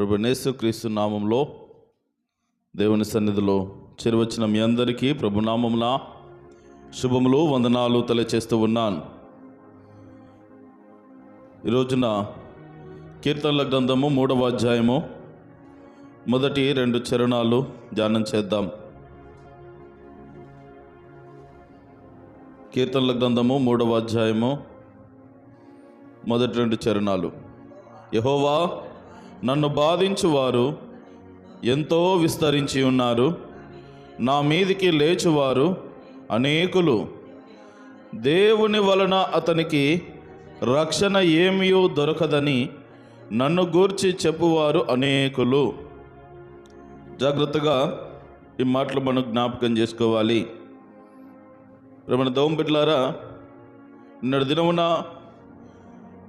ప్రభు క్రీస్తు నామంలో దేవుని సన్నిధిలో చేరువచ్చిన మీ అందరికీ ప్రభునామమున శుభములు వందనాలు తెలియచేస్తూ ఉన్నాను. ఈ రోజున కీర్తనల గ్రంథము మూడవ అధ్యాయము మొదటి రెండు చరణాలు ధ్యానం చేద్దాం. కీర్తనల గ్రంథము మూడవ అధ్యాయము మొదటి రెండు చరణాలు. యహోవా నన్ను బాధించువారు ఎంతో విస్తరించి ఉన్నారు. నా మీదికి లేచువారు అనేకులు. దేవుని వలన అతనికి రక్షణ ఏమీయో దొరకదని నన్ను గూర్చి చెప్పువారు అనేకులు. జాగ్రత్తగా ఈ మాటలు మనం జ్ఞాపకం చేసుకోవాలి. రమణ దోంబిడ్లారా నిన్నటి దినమున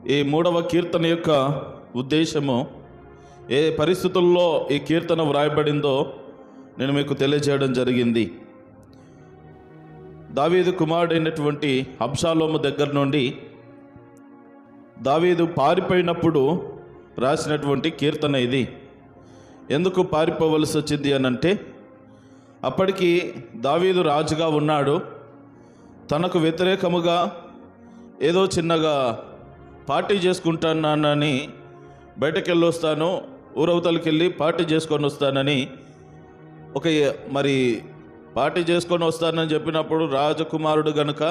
ఈ మూడవ కీర్తన యొక్క ఉద్దేశము ఏ పరిస్థితుల్లో ఈ కీర్తన వ్రాయబడిందో నేను మీకు తెలియజేయడం జరిగింది. దావీదు కుమారుడైనటువంటి అబ్షాలోము దగ్గర నుండి దావీదు పారిపోయినప్పుడు రాసినటువంటి కీర్తన ఇది. ఎందుకు పారిపోవలసి వచ్చింది అని అంటే అప్పటికి దావీదు రాజుగా ఉన్నాడు. తనకు వ్యతిరేకముగా ఏదో చిన్నగా పార్టీ చేసుకుంటానని బయటకు వెళ్ళొస్తాను ఊరవతలకి వెళ్ళి పార్టీ చేసుకొని వస్తానని ఒక మరి పార్టీ చేసుకొని వస్తానని చెప్పినప్పుడు రాజకుమారుడు గనుక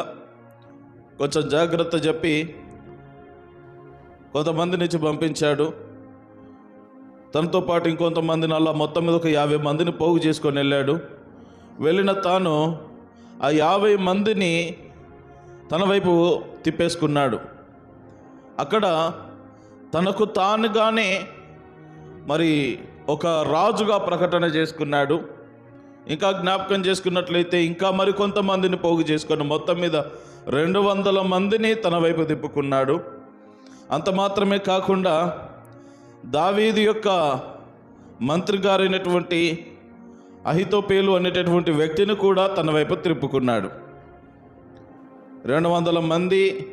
కొంచెం జాగ్రత్త చెప్పి కొంతమంది నుంచి పంపించాడు. తనతో పాటు ఇంకొంతమందిని అలా మొత్తం మీద ఒక యాభై మందిని పోగు చేసుకొని వెళ్ళాడు. వెళ్ళిన తాను ఆ యాభై మందిని తన వైపు తిప్పేసుకున్నాడు. అక్కడ తనకు తానుగానే మరి ఒక రాజుగా ప్రకటన చేసుకున్నాడు. ఇంకా జ్ఞాపకం చేసుకున్నట్లయితే ఇంకా మరి కొంతమందిని పోగు చేసుకొని మొత్తం మీద రెండు వందల మందిని తన వైపు తిప్పుకున్నాడు. అంత మాత్రమే కాకుండా దావీది యొక్క మంత్రి గారైనటువంటి అహితోపేలు అనేటటువంటి వ్యక్తిని కూడా తన వైపు తిప్పుకున్నాడు. రెండు వందల మంది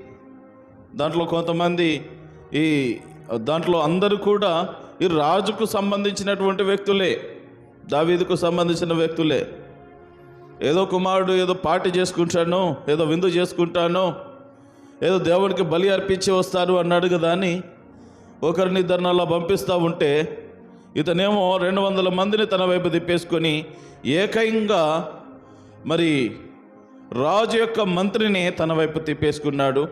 దాంట్లో కొంతమంది ఈ దాంట్లో అందరూ కూడా ఈ రాజుకు సంబంధించినటువంటి వ్యక్తులే దావీదుకు సంబంధించిన వ్యక్తులే. ఏదో కుమారుడు ఏదో పార్టీ చేసుకుంటాను ఏదో విందు చేసుకుంటాను ఏదో దేవునికి బలి అర్పించి వస్తారు అన్నాడు కదా అని ఒకరిని ఇద్దరిని అలా పంపిస్తూ ఉంటే ఇతనేమో రెండు వందల మందిని తన వైపు తిప్పేసుకొని ఏకంగా మరి రాజు యొక్క మంత్రిని తన వైపు తిప్పేసుకున్నాడు.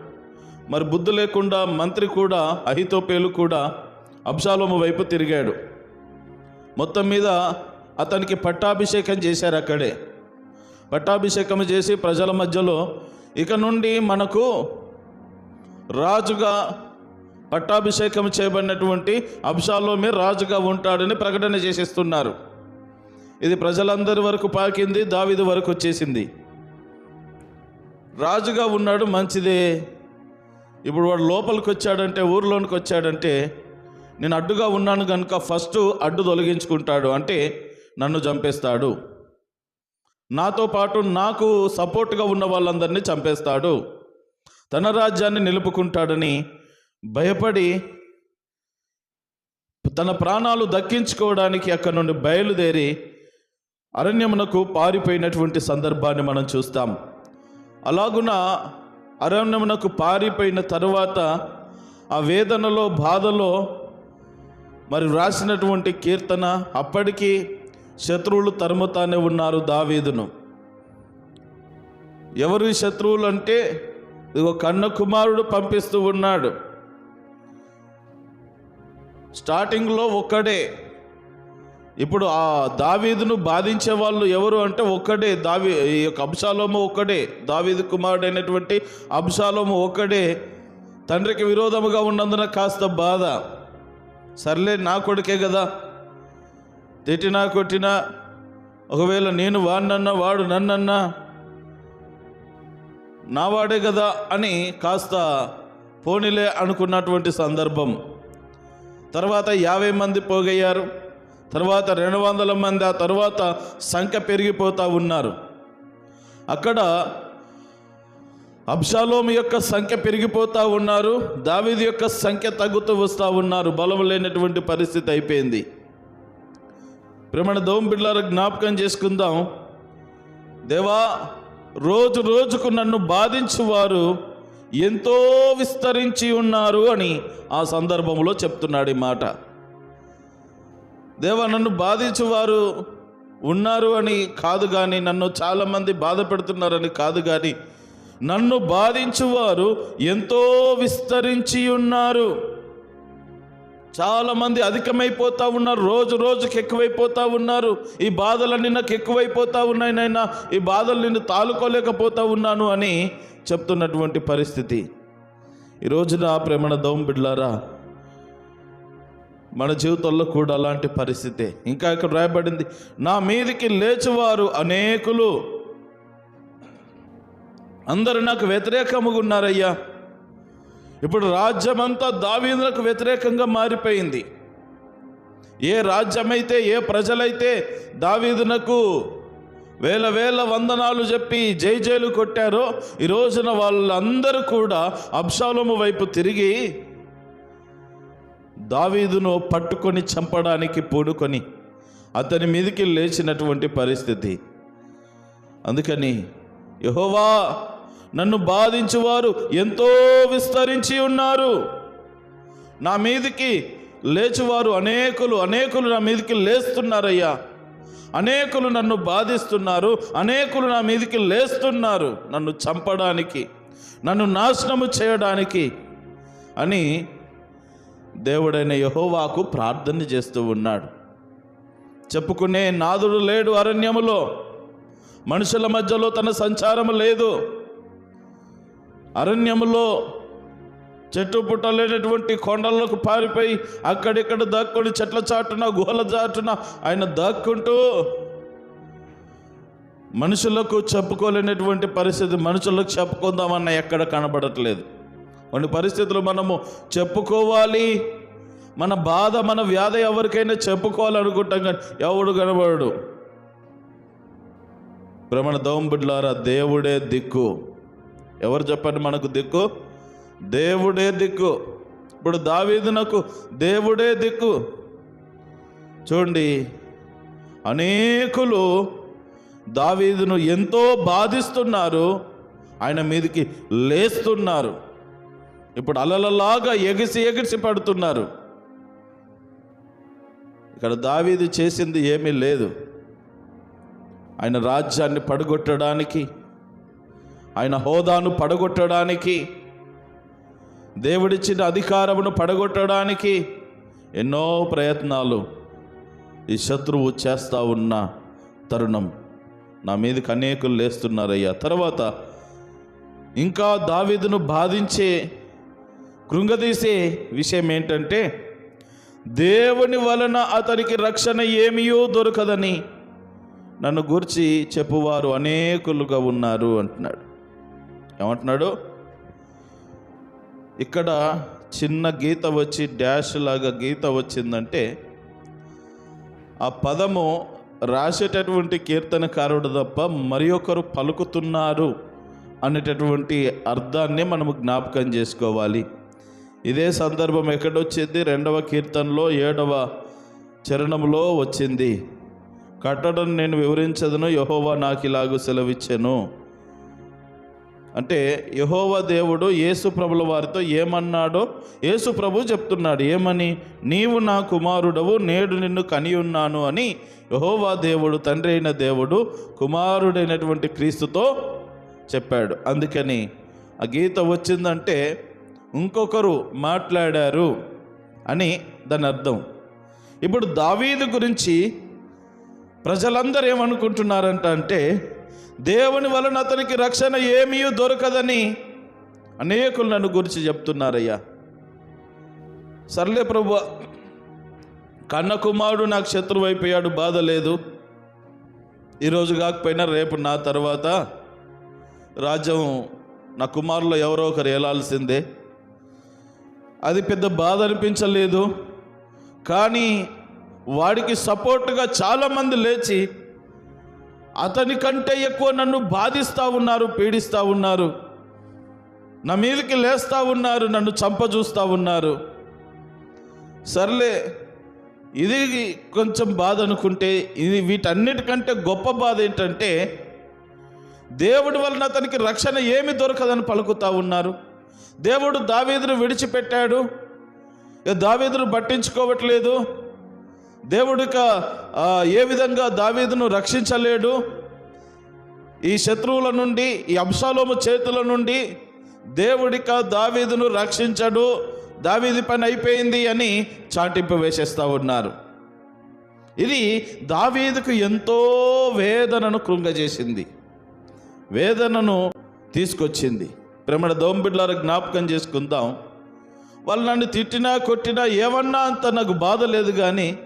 మరి బుద్ధి లేకుండా మంత్రి కూడా అహితోపేలు కూడా అబ్సాలోము వైపు తిరిగాడు. మొత్తం మీద అతనికి పట్టాభిషేకం చేశారు అక్కడే. పట్టాభిషేకం చేసి ప్రజల మధ్యలో ఇక నుండి మనకు రాజుగా పట్టాభిషేకం చేయబడినటువంటి అబ్షాలోమే రాజుగా ఉంటాడని ప్రకటన చేసేస్తున్నారు. ఇది ప్రజలందరి వరకు పాకింది దావిది వరకు వచ్చేసింది. రాజుగా ఉన్నాడు మంచిదే. ఇప్పుడు వాడు లోపలికి వచ్చాడంటే ఊర్లోనికి వచ్చాడంటే నేను అడ్డుగా ఉన్నాను కనుక ఫస్ట్ అడ్డు తొలగించుకుంటాడు అంటే నన్ను చంపేస్తాడు. నాతో పాటు నాకు సపోర్ట్గా ఉన్న వాళ్ళందరినీ చంపేస్తాడు. తన రాజ్యాన్ని నిలుపుకుంటాడని భయపడి తన ప్రాణాలు దక్కించుకోవడానికి అక్కడి నుండి బయలుదేరి అరణ్యమునకు పారిపోయినటువంటి సందర్భాన్ని మనం చూస్తాం. అలాగున అరణ్యమునకు పారిపోయిన తరువాత ఆ వేదనలో బాధలో మరి వ్రాసినటువంటి కీర్తన అప్పటికీ శత్రువులు తరుముతానే ఉన్నారు దావీదును. ఎవరి శత్రువులు అంటే ఇదిగో కన్న కుమారుడు పంపిస్తూ ఉన్నాడు. స్టార్టింగ్లో ఒక్కడే ఇప్పుడు ఆ దావీదును బాధించే వాళ్ళు ఎవరు అంటే ఒక్కడే దావి ఈ యొక్క అబ్షాలోము ఒక్కడే. దావీదు కుమారుడైనటువంటి అబ్షాలోము ఒక్కడే. తండ్రికి విరోధముగా ఉన్నందున కాస్త బాధ. సర్లే నా కొడుకే కదా తిట్టినా కొట్టినా ఒకవేళ నేను వాడినన్నా వాడు నన్నన్నా నావాడే కదా అని కాస్త పోనీలే అనుకున్నటువంటి సందర్భం. తర్వాత యాభై మంది పోగయ్యారు. తర్వాత రెండు వందల మంది ఆ తర్వాత సంఖ్య పెరిగిపోతూ ఉన్నారు. అక్కడ అబ్షాలోము యొక్క సంఖ్య పెరిగిపోతూ ఉన్నారు దావిది యొక్క సంఖ్య తగ్గుతూ వస్తూ ఉన్నారు బలం లేనటువంటి పరిస్థితి అయిపోయింది. ప్రేమణ దోమ బిడ్డల జ్ఞాపకం చేసుకుందాం. దేవా రోజు రోజుకు నన్ను బాధించువారు ఎంతో విస్తరించి ఉన్నారు అని ఆ సందర్భంలో చెప్తున్నాడు ఈ మాట. దేవా నన్ను బాధించువారు ఉన్నారు అని కాదు కానీ నన్ను చాలామంది బాధ పెడుతున్నారని కాదు కానీ నన్ను బాధించువారు ఎంతో విస్తరించి ఉన్నారు. చాలామంది అధికమైపోతూ ఉన్నారు రోజు రోజుకి ఎక్కువైపోతూ ఉన్నారు. ఈ బాధలన్నీ నాకు ఎక్కువైపోతూ ఉన్నాయి నైనా ఈ బాధలు నిన్ను తాలుకోలేకపోతా ఉన్నాను అని చెప్తున్నటువంటి పరిస్థితి. ఈ ప్రేమణ దోమ బిడ్లారా మన జీవితంలో కూడా అలాంటి పరిస్థితే. ఇంకా ఇక్కడ రాయబడింది నా మీదికి లేచువారు అనేకులు. అందరూ నాకు వ్యతిరేకముగా ఉన్నారయ్యా. ఇప్పుడు రాజ్యమంతా దావీంద్రకు వ్యతిరేకంగా మారిపోయింది. ఏ రాజ్యమైతే ఏ ప్రజలైతే దావీదునకు వేల వేల వందనాలు చెప్పి జై జైలు కొట్టారో ఈ రోజున వాళ్ళందరూ కూడా అబ్షాలోము వైపు తిరిగి దావీదును పట్టుకొని చంపడానికి పూడుకొని అతని మీదకి లేచినటువంటి పరిస్థితి. అందుకని యహోవా నన్ను బాధించువారు ఎంతో విస్తరించి ఉన్నారు. నా మీదికి లేచువారు అనేకులు అనేకులు నా మీదికి లేస్తున్నారయ్యా. అనేకులు నన్ను బాధిస్తున్నారు అనేకులు నా మీదికి లేస్తున్నారు నన్ను చంపడానికి నన్ను నాశనము చేయడానికి అని దేవుడైన యహోవాకు ప్రార్థన చేస్తూ ఉన్నాడు. చెప్పుకునే నాదుడు లేడు అరణ్యములో. మనుషుల మధ్యలో తన సంచారం లేదు. అరణ్యములో చెట్టు పుట్టలేనటువంటి కొండలకు పారిపోయి అక్కడిక్కడ దాక్కుని చెట్ల చాటున గుహల చాటున ఆయన దాక్కుంటూ మనుషులకు చెప్పుకోలేనటువంటి పరిస్థితి మనుషులకు చెప్పుకుందామన్న ఎక్కడ కనబడట్లేదు. కొన్ని పరిస్థితులు మనము చెప్పుకోవాలి. మన బాధ మన వ్యాధి ఎవరికైనా చెప్పుకోవాలనుకుంటాం కానీ ఎవడు కనబడడు. భ్రమణ దోంబిడ్లారా దేవుడే దిక్కు. ఎవరు చెప్పండి మనకు దిక్కు? దేవుడే దిక్కు. ఇప్పుడు దావీదునకు దేవుడే దిక్కు. చూడండి అనేకులు దావీదును ఎంతో బాధిస్తున్నారు. ఆయన మీదకి లేస్తున్నారు. ఇప్పుడు అలలలాగా ఎగిసి ఎగిసి పడుతున్నారు. ఇక్కడ దావీదు చేసింది ఏమీ లేదు. ఆయన రాజ్యాన్ని పడగొట్టడానికి ఆయన హోదాను పడగొట్టడానికి దేవుడిచ్చిన అధికారమును పడగొట్టడానికి ఎన్నో ప్రయత్నాలు ఈ శత్రువు చేస్తూ ఉన్న తరుణం నా మీదకి అనేకులు లేస్తున్నారయ్యా. తర్వాత ఇంకా దావీదును బాధించే కృంగదీసే విషయం ఏంటంటే దేవుని వలన అతనికి రక్షణ ఏమీయో దొరకదని నన్ను గురించి చెప్పువారు అనేకులుగా ఉన్నారు అంటున్నాడు. ఏమంటున్నాడు? ఇక్కడ చిన్న గీత వచ్చి డాష్ లాగా గీత వచ్చిందంటే ఆ పదము రాసేటటువంటి కీర్తనకారుడు తప్ప మరి ఒకరు పలుకుతున్నారు అనేటటువంటి అర్థాన్ని మనము జ్ఞాపకం చేసుకోవాలి. ఇదే సందర్భం ఎక్కడొచ్చింది? రెండవ కీర్తనలో ఏడవ చరణంలో వచ్చింది. కట్టడం నేను వివరించదును యహోవా నాకు ఇలాగూ సెలవిచ్చాను. అంటే యహోవా దేవుడు యేసు ప్రభుల వారితో ఏమన్నాడో యేసు ప్రభు చెప్తున్నాడు. ఏమని? నీవు నా కుమారుడవు నేడు నిన్ను కని ఉన్నాను అని యహోవా దేవుడు తండ్రి అయిన దేవుడు కుమారుడైనటువంటి క్రీస్తుతో చెప్పాడు. అందుకని ఆ గీత వచ్చిందంటే ఇంకొకరు మాట్లాడారు అని దాని అర్థం ఇప్పుడు దావీదు గురించి ప్రజలందరూ ఏమనుకుంటున్నారంట అంటే దేవుని వలన అతనికి రక్షణ ఏమీ దొరకదని అనేకులు నన్ను గురించి చెప్తున్నారయ్యా. సర్లే ప్రభు కన్న కుమారుడు నాకు శత్రువు అయిపోయాడు బాధ లేదు. ఈరోజు కాకపోయినా రేపు నా తర్వాత రాజ్యం నా కుమారులు ఎవరో ఒకరు ఏలాల్సిందే. అది పెద్ద బాధ అనిపించలేదు. కానీ వాడికి సపోర్ట్గా చాలామంది లేచి అతని కంటే ఎక్కువ నన్ను బాధిస్తూ ఉన్నారు పీడిస్తూ ఉన్నారు. నా మీదకి లేస్తూ ఉన్నారు నన్ను చంపజూస్తూ ఉన్నారు. సర్లే ఇది కొంచెం బాధ అనుకుంటే ఇది వీటన్నిటికంటే గొప్ప బాధ ఏంటంటే దేవుడి వలన అతనికి రక్షణ ఏమి దొరకదని పలుకుతా ఉన్నారు. దేవుడు దావీదును విడిచిపెట్టాడు. ఇక దావీదును పట్టించుకోవట్లేదు. దేవుడిక ఏ విధంగా దావీదును రక్షించలేడు. ఈ శత్రువుల నుండి ఈ అంశాలోము చేతుల నుండి దేవుడిక దావీదును రక్షించడు. దావీది పని అయిపోయింది అని చాటింపు వేసేస్తూ ఉన్నారు. ఇది దావీదుకు ఎంతో వేదనను కృంగజేసింది. వేదనను తీసుకొచ్చింది. ప్రేమడ దోంబిడ్లార జ్ఞాపకం చేసుకుందాం. వాళ్ళు నన్ను తిట్టినా కొట్టినా ఏమన్నా అంత నాకు బాధ లేదు కానీ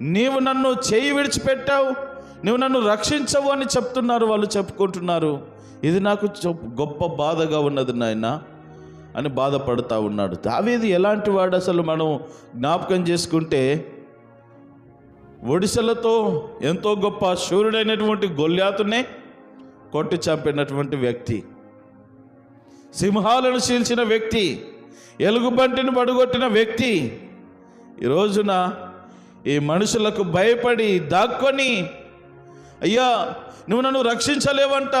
నీవు నన్ను చేయి విడిచిపెట్టావు నువ్వు నన్ను రక్షించవు అని చెప్తున్నారు వాళ్ళు చెప్పుకుంటున్నారు. ఇది నాకు గొప్ప బాధగా ఉన్నది నాయన అని బాధపడుతూ ఉన్నాడు. దావేది ఎలాంటి వాడు అసలు మనం జ్ఞాపకం చేసుకుంటే ఒడిశలతో ఎంతో గొప్ప శూరుడైనటువంటి గొల్యాతునే కొట్టి చంపినటువంటి వ్యక్తి. సింహాలను చీల్చిన వ్యక్తి ఎలుగుబంటిని పడగొట్టిన వ్యక్తి ఈ రోజున ఈ మనుషులకు భయపడి దాక్కొని అయ్యా నువ్వు నన్ను రక్షించలేవంట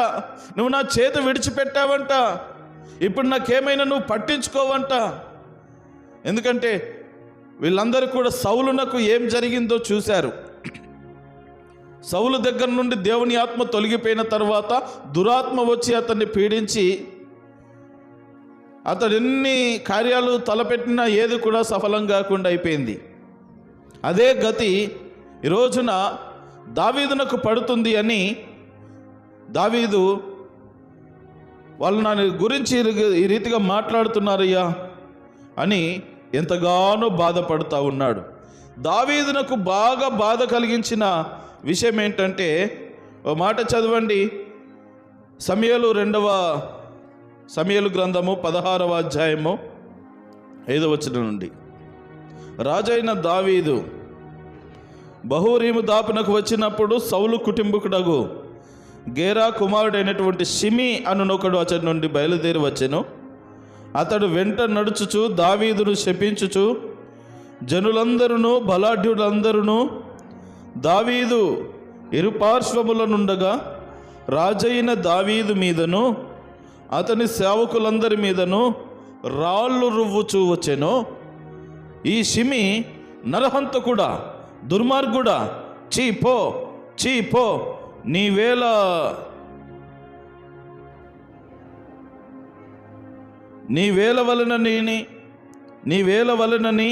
నువ్వు నా చేతి విడిచిపెట్టావంట ఇప్పుడు నాకేమైనా నువ్వు పట్టించుకోవంట. ఎందుకంటే వీళ్ళందరూ కూడా సౌలునకు ఏం జరిగిందో చూశారు. సౌలు దగ్గర నుండి దేవుని ఆత్మ తొలగిపోయిన తర్వాత దురాత్మ వచ్చి అతన్ని పీడించి అతడు ఎన్ని కార్యాలు తలపెట్టినా ఏది కూడా సఫలం కాకుండా అయిపోయింది. అదే గతి ఈ రోజున దావీదునకు పడుతుంది అని దావీదు వాళ్ళు నా గురించి ఈ- ఈ రీతిగా మాట్లాడుతున్నారయ్యా అని ఎంతగానో బాధపడుతూ ఉన్నాడు. దావీదునకు బాగా బాధ కలిగించిన విషయం ఏంటంటే ఓ మాట చదవండి. సమయలు రెండవ సమయలు గ్రంథము పదహారవ అధ్యాయము ఐదవ వచ్చిన నుండి. రాజైన దావీదు బహురీము దాపునకు వచ్చినప్పుడు సౌలు కుటుంబకుడగు గేరా కుమారుడైనటువంటి షిమి అనునొకడు అతడి నుండి బయలుదేరి వచ్చెను. అతడు వెంట నడుచుచు దావీదును శపించుచు జనులందరూ బలాఢ్యులందరూ దావీదు ఇరుపార్శ్వములనుండగా రాజైన దావీదు మీదను అతని సేవకులందరి మీదను రాళ్ళు రువ్వుచూ వచ్చెను. ఈ షిమి నరహంతకుడా దుర్మార్గుడా చీ పో చీ పో నీవేళ నీ వేల వలనని నీ వేల వలనని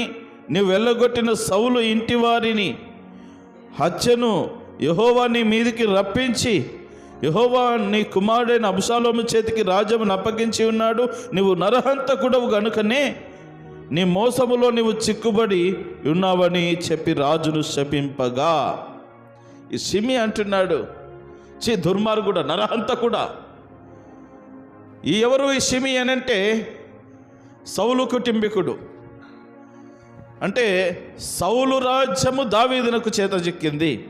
నీ వెళ్ళగొట్టిన సౌలు ఇంటి వారిని హత్యను యహోవా నీ మీదికి రప్పించి యహోవా నీ కుమారుడైన అబ్సాలోము చేతికి రాజ్యమును అప్పగించి ఉన్నాడు. నువ్వు నరహంతకుడవు గనుకనే నీ మోసములో నీవు చిక్కుబడి ఉన్నావని చెప్పి రాజును శపింపగా. ఈ సిమి అంటున్నాడు చి దుర్మార్గుడ నరహంతకుడా. ఈ ఎవరు ఈ సిమి అనంటే సౌలు కుటుంబీకుడు. అంటే సౌలు రాజ్యము దావీదునకు చేత చిక్కింది.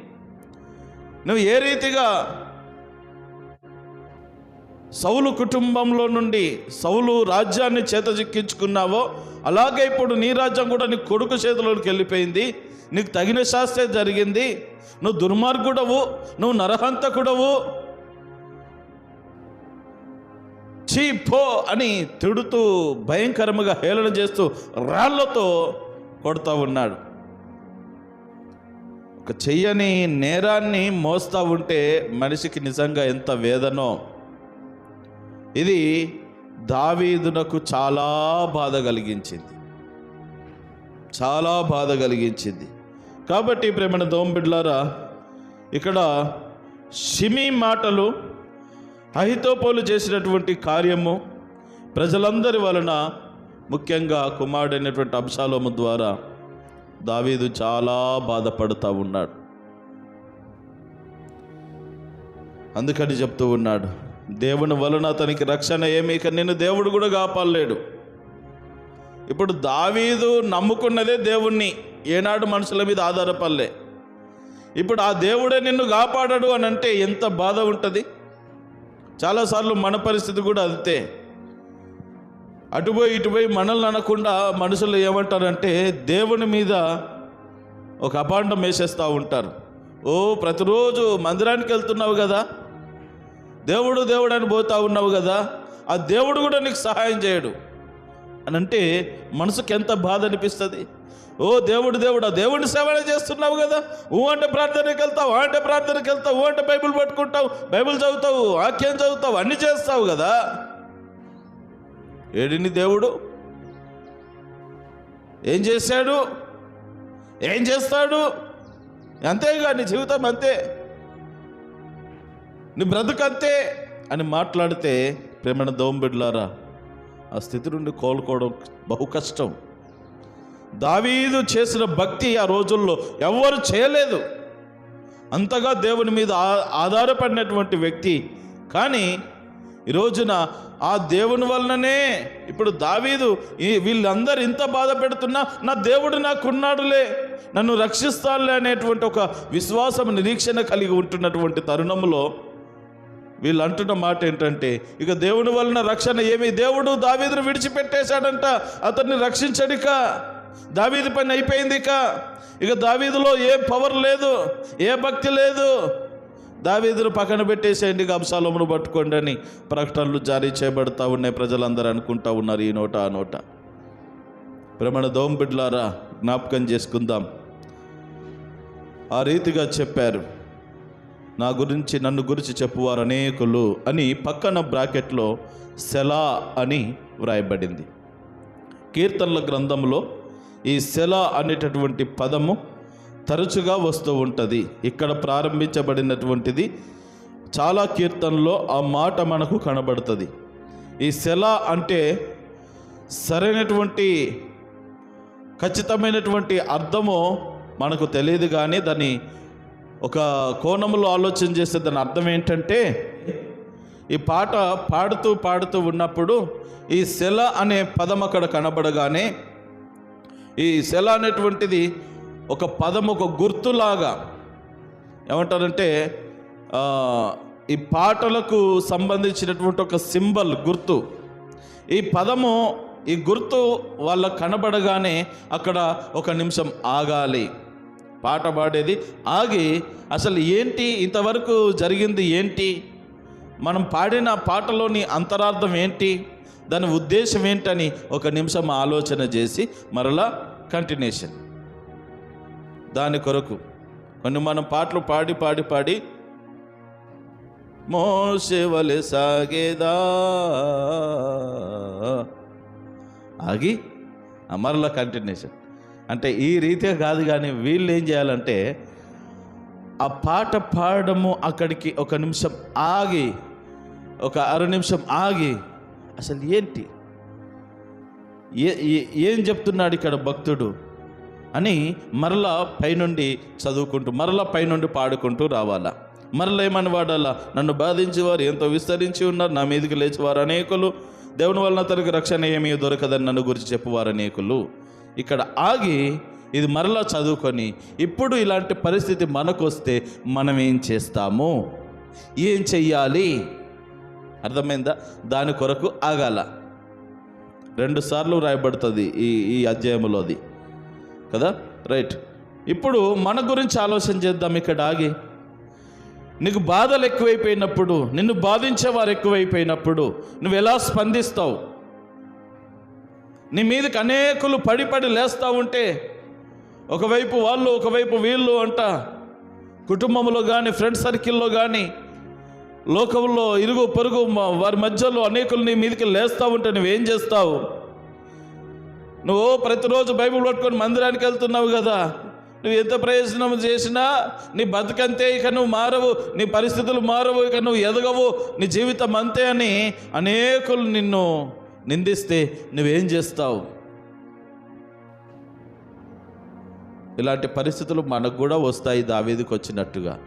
నువ్వు ఏ రీతిగా సౌలు కుటుంబంలో నుండి సౌలు రాజ్యాన్ని చేతజిక్కించుకున్నావో అలాగే ఇప్పుడు నీ రాజ్యం కూడా నీ కొడుకు చేతిలోకి వెళ్ళిపోయింది. నీకు తగిన శాస్త్రే జరిగింది. నువ్వు దుర్మార్గుడవు నువ్వు నరహంతకుడవు. చీ పో అని తిడుతూ భయంకరముగా హేళన చేస్తూ రాళ్ళతో కొడుతూ ఉన్నాడు. ఒక చెయ్యని నేరాన్ని మోస్తూ ఉంటే మనిషికి నిజంగా ఎంత వేదనో. ఇది దావీదునకు చాలా బాధ కలిగించింది. చాలా బాధ కలిగించింది. కాబట్టి ప్రేమణ దోంబిడ్లారా ఇక్కడ షిమి మాటలు అహితోపోలు చేసినటువంటి కార్యము ప్రజలందరి వలన ముఖ్యంగా కుమారుడైనటువంటి అంశాలోము ద్వారా దావీదు చాలా బాధపడుతూ ఉన్నాడు. అందుకని చెప్తూ ఉన్నాడు. దేవుని వలన అతనికి రక్షణ ఏమీ ఇక నిన్ను దేవుడు కూడా కాపాడలేడు. ఇప్పుడు దావీదు నమ్ముకున్నదే దేవుణ్ణి. ఏనాడు మనుషుల మీద ఆధారపడలే. ఇప్పుడు ఆ దేవుడే నిన్ను కాపాడడు అని అంటే ఎంత బాధ ఉంటుంది? చాలాసార్లు మన పరిస్థితి కూడా అంతే. అటుపోయి ఇటుపోయి మనల్ని అనకుండా మనుషులు ఏమంటారంటే దేవుని మీద ఒక అపాండం వేసేస్తూ ఉంటారు. ఓ ప్రతిరోజు మందిరానికి వెళ్తున్నావు కదా? దేవుడు దేవుడు అని పోతా ఉన్నావు కదా ఆ దేవుడు కూడా నీకు సహాయం చేయడు. అని అంటే మనసుకి ఎంత బాధ అనిపిస్తుంది? ఓ దేవుడు దేవుడు ఆ దేవుడిని సేవన చేస్తున్నావు కదా ఊ అంటే ప్రార్థనకి వెళ్తావు అంటే ప్రార్థనకి వెళ్తావు ఊ అంటే బైబిల్ పట్టుకుంటావు బైబిల్ చదువుతావు వాక్యం చదువుతావు అన్ని చేస్తావు కదా. ఏడిని దేవుడు? ఏం చేశాడు? ఏం చేస్తాడు? అంతేగా నీ జీవితం అంతే. నీ బ్రతుకంతే అని మాట్లాడితే ప్రేమైన దోంబిడ్లారా ఆ స్థితి నుండి కోలుకోవడం బహు కష్టం. దావీదు చేసిన భక్తి ఆ రోజుల్లో ఎవ్వరు చేయలేదు. అంతగా దేవుని మీద ఆధారపడినటువంటి వ్యక్తి. కానీ ఈ రోజున ఆ దేవుని వలననే ఇప్పుడు దావీదు వీళ్ళందరూ ఇంత బాధ పెడుతున్నా నా దేవుడు నాకున్నాడులే నన్ను రక్షిస్తాడులే అనేటువంటి ఒక విశ్వాసం నిరీక్షణ కలిగి ఉంటున్నటువంటి తరుణంలో వీళ్ళు అంటున్న మాట ఏంటంటే ఇక దేవుని వలన రక్షణ ఏమి? దేవుడు దావీదును విడిచిపెట్టేశాడంట అతన్ని రక్షించడిక దావీది పని అయిపోయింది ఇక ఇక దావీదులో ఏ పవర్ లేదు ఏ భక్తి లేదు. దావీదును పక్కన పెట్టేసేయండి ఇక అంశాలమును పట్టుకోండి అని ప్రకటనలు జారీ చేయబడతా ఉన్నాయి ప్రజలందరూ అనుకుంటా ఉన్నారు ఈ నోట ఆ నోట. ప్రమణ దోంబిడ్లారా జ్ఞాపకం చేసుకుందాం. ఆ రీతిగా చెప్పారు. నా గురించి నన్ను గురించి చెప్పువారు అనేకులు అని పక్కన బ్రాకెట్లో సెలా అని వ్రాయబడింది. కీర్తనల గ్రంథంలో ఈ సెలా అనేటటువంటి పదము తరచుగా వస్తూ ఉంటుంది. ఇక్కడ ప్రారంభించబడినటువంటిది చాలా కీర్తనలో ఆ మాట మనకు కనబడుతుంది. ఈ సెలా అంటే సరైనటువంటి ఖచ్చితమైనటువంటి అర్థము మనకు తెలియదు కానీ దాని ఒక కోణంలో ఆలోచన చేస్తే దాని అర్థం ఏంటంటే ఈ పాట పాడుతూ పాడుతూ ఉన్నప్పుడు ఈ సెల అనే పదం అక్కడ కనబడగానే ఈ సెల అనేటువంటిది ఒక పదం ఒక గుర్తులాగా ఏమంటారంటే ఈ పాటలకు సంబంధించినటువంటి ఒక సింబల్ గుర్తు. ఈ పదము ఈ గుర్తు వాళ్ళకు కనబడగానే అక్కడ ఒక నిమిషం ఆగాలి. పాట పాడేది. ఆగి అసలు ఏంటి? ఇంతవరకు జరిగింది ఏంటి? మనం పాడిన పాటలోని అంతరార్థం ఏంటి? దాని ఉద్దేశం ఏంటని ఒక నిమిషం ఆలోచన చేసి మరలా కంటిన్యూషన్ దాని కొరకు కొన్ని మనం పాటలు పాడి పాడి పాడి మోసేవలె సాగేదా? ఆగి మరలా కంటిన్యూషన్ అంటే ఈ రీతిగా కాదు కానీ వీళ్ళు ఏం చేయాలంటే ఆ పాట పాడము అక్కడికి ఒక నిమిషం ఆగి ఒక అర నిమిషం ఆగి అసలు ఏంటి? ఏ ఏ- ఏం చెప్తున్నాడు ఇక్కడ భక్తుడు అని మరలా పైనుండి చదువుకుంటూ మరలా పైనుండి పాడుకుంటూ రావాలా. మరలా ఏమని వాడాలా? నన్ను బాధించేవారు ఎంతో విస్తరించి ఉన్నారు నా మీదకి లేచేవారు అనేకులు. దేవుని వలన తనకు రక్షణ ఏమీ దొరకదని నన్ను గురించి చెప్పువారు అనేకులు. ఇక్కడ ఆగి ఇది మరలా చదువుకొని ఇప్పుడు ఇలాంటి పరిస్థితి మనకు వస్తే మనం ఏం చేస్తాము? ఏం చెయ్యాలి? అర్థమైందా? దాని కొరకు ఆగాల. రెండు సార్లు రాయబడుతుంది ఈ ఈ అధ్యాయంలోది కదా? రైట్. ఇప్పుడు మన గురించి ఆలోచన చేద్దాం ఇక్కడ ఆగి. నీకు బాధలు ఎక్కువైపోయినప్పుడు నిన్ను బాధించేవారు ఎక్కువైపోయినప్పుడు నువ్వు ఎలా స్పందిస్తావు? నీ మీదకి అనేకులు పడి పడి లేస్తూ ఉంటే ఒకవైపు వాళ్ళు ఒకవైపు వీళ్ళు అంట. కుటుంబంలో కానీ ఫ్రెండ్ సర్కిల్లో కానీ లోకంలో ఇరుగు పొరుగు వారి మధ్యలో అనేకులు నీ మీదకి లేస్తూ ఉంటే నువ్వేం చేస్తావు? నువ్వు ప్రతిరోజు బైబిల్ పట్టుకొని మందిరానికి వెళ్తున్నావు కదా. నువ్వు ఎంత ప్రయోజనం చేసినా నీ బతుకంతే ఇక నువ్వు మారవు నీ పరిస్థితులు మారవు ఇక నువ్వు ఎదగవు నీ జీవితం అంతే అని అనేకులు నిన్ను నిందిస్తే నువ్వేం చేస్తావు? ఇలాంటి పరిస్థితులు మనకు కూడా వస్తాయి దావీదికి వచ్చినట్టుగా.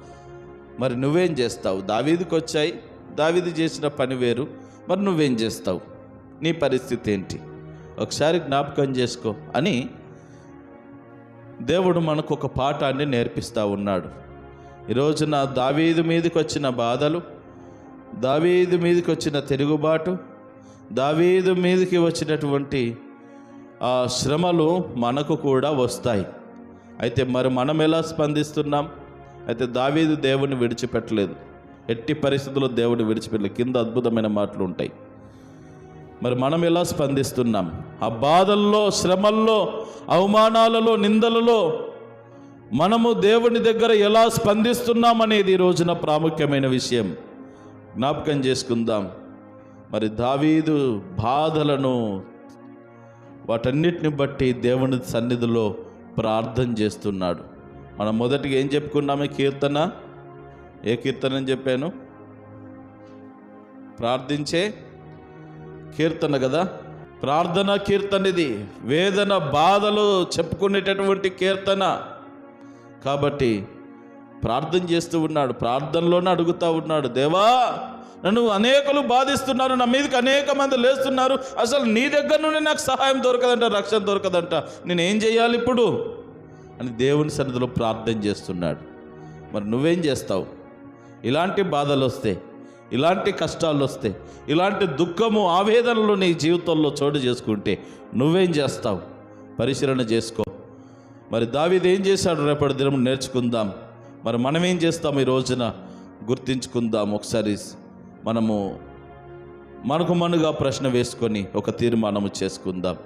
మరి నువ్వేం చేస్తావు? దావీదికి వచ్చాయి. దావీది చేసిన పని వేరు. మరి నువ్వేం చేస్తావు? నీ పరిస్థితి ఏంటి? ఒకసారి జ్ఞాపకం చేసుకో అని దేవుడు మనకు ఒక పాఠాన్ని నేర్పిస్తూ ఉన్నాడు. ఈరోజు నా దావీదు మీదకి వచ్చిన బాధలు దావీదు మీదకి వచ్చిన తిరుగుబాటు దావీదు మీదకి వచ్చినటువంటి ఆ శ్రమలు మనకు కూడా వస్తాయి. అయితే మరి మనం ఎలా స్పందిస్తున్నాం? అయితే దావీదు దేవుని విడిచిపెట్టలేదు. ఎట్టి పరిస్థితుల్లో దేవుడిని విడిచిపెట్టలేదు. కింద అద్భుతమైన మాటలు ఉంటాయి. మరి మనం ఎలా స్పందిస్తున్నాం? ఆ బాధల్లో శ్రమల్లో అవమానాలలో నిందలలో మనము దేవుని దగ్గర ఎలా స్పందిస్తున్నాం అనేది ఈ రోజున ప్రాముఖ్యమైన విషయం జ్ఞాపకం చేసుకుందాం. మరి దావీదు బాధలను వాటన్నిటిని బట్టి దేవుని సన్నిధిలో ప్రార్థన చేస్తున్నాడు. మనం మొదటిగా ఏం చెప్పుకున్నామే కీర్తన? ఏ కీర్తన అని చెప్పాను? ప్రార్థించే కీర్తన కదా? ప్రార్థన కీర్తన ఇది వేదన బాధలు చెప్పుకునేటటువంటి కీర్తన. కాబట్టి ప్రార్థన చేస్తూ ఉన్నాడు ప్రార్థనలోనే అడుగుతూ ఉన్నాడు దేవా నన్ను అనేకలు బాధిస్తున్నారు నా మీదకి అనేక మంది లేస్తున్నారు. అసలు నీ దగ్గర నుండి నాకు సహాయం దొరకదంట రక్షణ దొరకదంట. నేను ఏం చేయాలి ఇప్పుడు? అని దేవుని సన్నిధిలో ప్రార్థన చేస్తున్నాడు. మరి నువ్వేం చేస్తావు? ఇలాంటి బాధలు వస్తే ఇలాంటి కష్టాలు వస్తే ఇలాంటి దుఃఖము ఆవేదనలు నీ జీవితంలో చోటు చేసుకుంటే నువ్వేం చేస్తావు? పరిశీలన చేసుకో. మరి దావిది ఏం చేశాడు? రేపటి దినం నేర్చుకుందాం. మరి మనం ఏం చేస్తాం ఈ రోజున? గుర్తించుకుందాం ఒకసారి మనము మనకు మనుగా ప్రశ్న వేసుకొని ఒక తీర్మానము చేసుకుందాం.